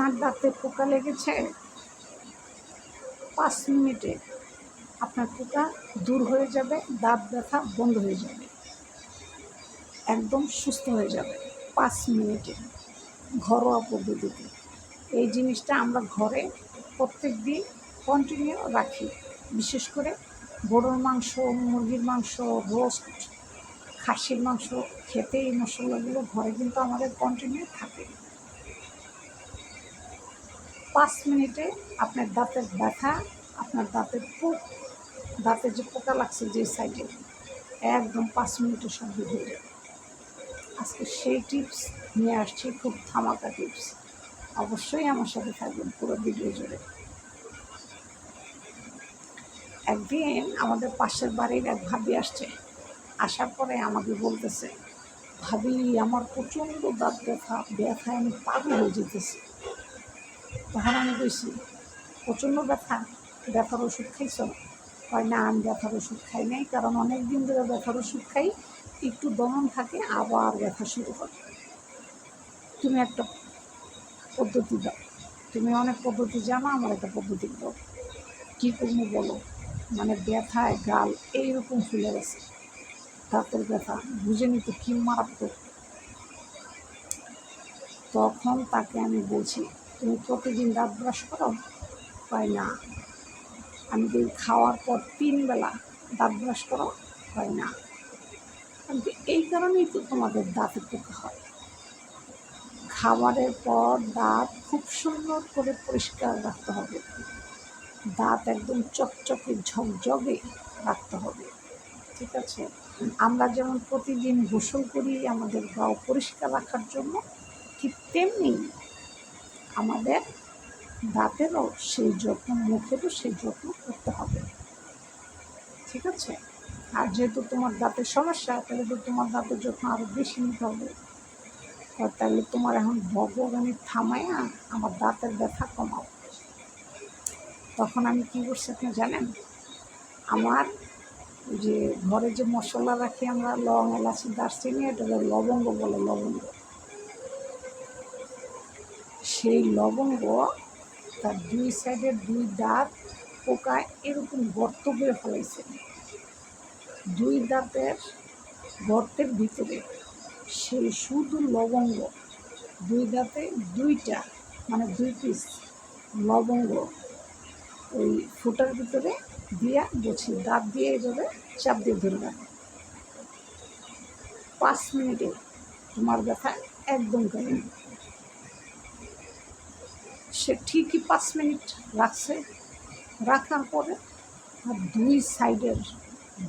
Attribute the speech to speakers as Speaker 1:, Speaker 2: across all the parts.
Speaker 1: আপনার দাঁতে পোকা লেগেছে। পাঁচ মিনিটে আপনার পোকা দূর হয়ে যাবে, দাঁত ব্যথা বন্ধ হয়ে যাবে। একদম সুস্থ হয়ে যাবে পাঁচ মিনিটে ঘরোয়া পদ্ধতিতে। এই জিনিসটা আমরা ঘরে প্রত্যেক দিন কন্টিনিউ রাখি। বিশেষ করে গরুর মাংস, মুরগির মাংস রোস্ট খাসির মাংস, খেতে এই মশলাগুলো ঘরে কিন্তু আমাদের কন্টিনিউ থাকে। পাঁচ মিনিটে আপনার দাঁতের ব্যথা, আপনার দাঁতের পোক দাঁতে যে পোকা লাগছে যে সাইডে একদম পাঁচ মিনিটের সঙ্গে হয়ে যাবে। আজকে সেই টিপস নিয়ে আসছি, খুব ধামাকা টিপস অবশ্যই আমার সাথে থাকবেন পুরো ভিডিও জুড়ে। একদিন আমাদের পাশের বাড়ির এক ভাবি আসছে। আসার পরে আমাকে বলতেছে, ভাবি, আমার প্রচণ্ড দাঁত ব্যথা, ব্যথায় আমি পাগল হয়ে যেতেছি। তখন আমি বলছি প্রচণ্ড ব্যথা, ব্যথার ওষুধ খাইছ? হয় না, আমি ব্যথার ওষুধ খাই নাই, কারণ অনেক দিন ধরে ব্যথার ওষুধ খাই, একটু দমন থাকে, আবার ব্যথা শুরু হয়। তুমি একটা পদ্ধতি দাও। তুমি অনেক পদ্ধতি জানো, আমার একটা পদ্ধতি দাও। কী করব বলো? মানে ব্যথায় গাল এইরকম ফুলে গেছে। দাঁতের ব্যথা, বুঝে নিতে কী মারাত্মক। তখন তাকে আমি বলছি তুমি প্রতিদিন দাঁত ব্রাশ করো? হয় না। আমি তো খাওয়ার পর তিন বেলা দাঁত ব্রাশ করো, হয় না। আমি তো এই কারণেই তো তোমাদের দাঁতের পোকা হয়। খাবারের পর দাঁত খুব সুন্দর করে পরিষ্কার রাখতে হবে। দাঁত একদম চকচকে ঝকঝকে রাখতে হবে। ঠিক আছে? আমরা যেমন প্রতিদিন গোসল করি আমাদের গাও পরিষ্কার রাখার জন্য, ঠিক তেমনি আমাদের দাঁতেরও সেই যত্ন মুখেরও সেই যত্ন করতে হবে। ঠিক আছে? আর যেহেতু তোমার দাঁতের সমস্যা, তাহলে তো তোমার দাঁতের যত্ন আরও বেশি নিতে হবে। তাহলে তোমার এখন ভগবানের থামায়া আমার দাঁতের ব্যথা কমাও। তখন আমি কী করছি আপনি জানেন? আমার যে ঘরে যে মশলা রাখি আমরা লং এলাচি, দারচিনি এটা লবঙ্গ বলে, লবঙ্গ। সেই লবঙ্গ, তার দুই সাইডের দুই দাঁত পোকা এরকম গর্ত করে ফেলাইছে দুই দাঁতের গর্তের ভিতরে সেই শুধু লবঙ্গ, দুই দাঁতে দুইটা মানে দুই পিস লবঙ্গ ওই ফুটার ভিতরে দিয়া বলছি দাঁত দিয়ে এইভাবে চাপ দিয়ে ধরবেন পাঁচ মিনিটে তোমার ব্যথা একদম কমে সে ঠিকই পাঁচ মিনিট রাখছে। রাখার পরে আর দুই সাইডের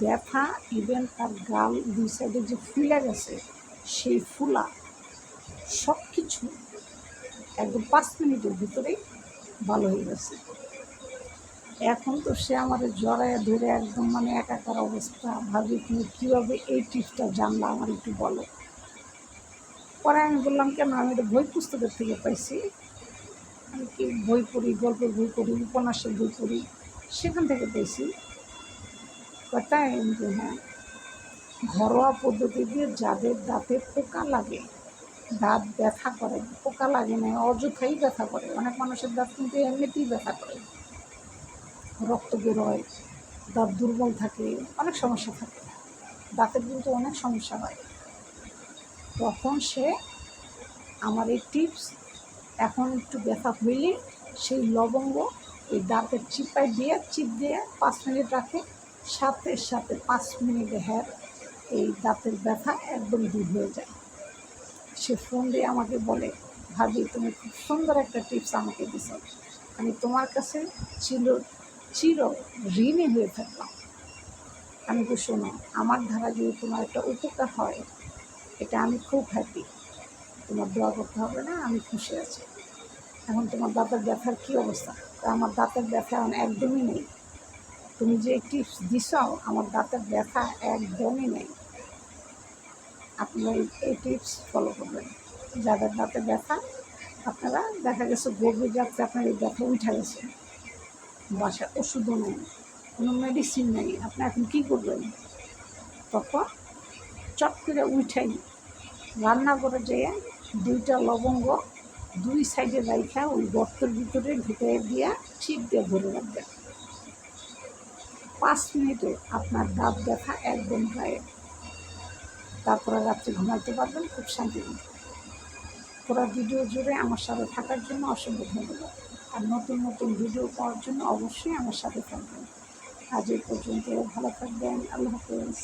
Speaker 1: ব্যথা ইভেন তার গাল দুই সাইডে যে ফুলে গেছে, সেই ফুলা সব কিছু একদম পাঁচ মিনিটের ভিতরেই ভালো হয়ে গেছে। এখন তো সে আমার জড়ায় ধরে একদম মানে একাকার অবস্থা। ভাবি, তুমি কীভাবে এই টিপসটা জানলা আমার একটু বলো। পরে আমি বললাম, কেন? আমি তো বই পুস্তকের থেকে পাইছি। আমি কি বই পড়ি, গল্পের বই পড়ি, উপন্যাসের বই পড়ি, সেখান থেকে পেয়েছি। আমি হ্যাঁ ঘরোয়া পদ্ধতি দিয়ে যাদের দাঁতে পোকা লাগে, দাঁত ব্যথা করে, পোকা লাগে না, অযথাই ব্যথা করে। অনেক মানুষের দাঁত কিন্তু এমনিতেই ব্যথা করে। রক্ত বেরোয় দাঁত দুর্বল থাকে, অনেক সমস্যা থাকে। দাঁতের কিন্তু অনেক সমস্যা হয়। তখন সে আমার এই টিপস এখন একটু ব্যথা হইলে সেই লবঙ্গ ওই দাঁতের চিপায় দিয়ে, চিপ দিয়ে পাঁচ মিনিট রাখে। সাথে সাথে পাঁচ মিনিট হ্যাঁ এই দাঁতের ব্যথা একদম দূর হয়ে যায়। সে ফোন দিয়ে আমাকে বলে, ভাবি, তুমি খুব সুন্দর একটা টিপস আমাকে দিছ। আমি তোমার কাছে ছিল চির ঋণী হয়ে থাকলাম। আমি তো শোনো, আমার ধারা যদি তোমার একটা উপকার হয়, এটা আমি খুব হ্যাপি তোমার দোয়া করতে হবে না, আমি খুশি আছি। এখন তোমার দাঁতের ব্যথার কী অবস্থা? আমার দাঁতের ব্যথা এখন একদমই নেই। তুমি যে টিপস দিছ, আমার দাঁতের ব্যথা একদমই নেই। আপনারা এই- টিপস ফলো করবেন। যাদের দাঁতে ব্যথা, আপনারা দেখা গেছে গভীর রাত্রে আপনার এই ব্যথা উঠে গেছে। বাসায় ওষুধও নেই, কোনো মেডিসিন নেই। আপনি এখন কী করবেন? তখন চট করে উঠাই রান্না করে যেয়ে দুইটা লবঙ্গ দুই সাইডে রাইখা ওই গর্তের ভিতরে ঢুকে দিয়া ঠিক দিয়ে ধরে রাখবেন পাঁচ মিনিটে আপনার দাঁত ব্যথা একদম গায়ে তারপরে রাত্রে ঘুমাইতে পারবেন, খুব শান্তি পুরো ভিডিও জুড়ে আমার সাথে থাকার জন্য অসংখ্য ধন্যবাদ। আর নতুন নতুন ভিডিও পাওয়ার জন্য অবশ্যই আমার সাথে থাকবেন। আজ এই পর্যন্ত ভালো থাকবেন, আল্লাহ হাফেজ।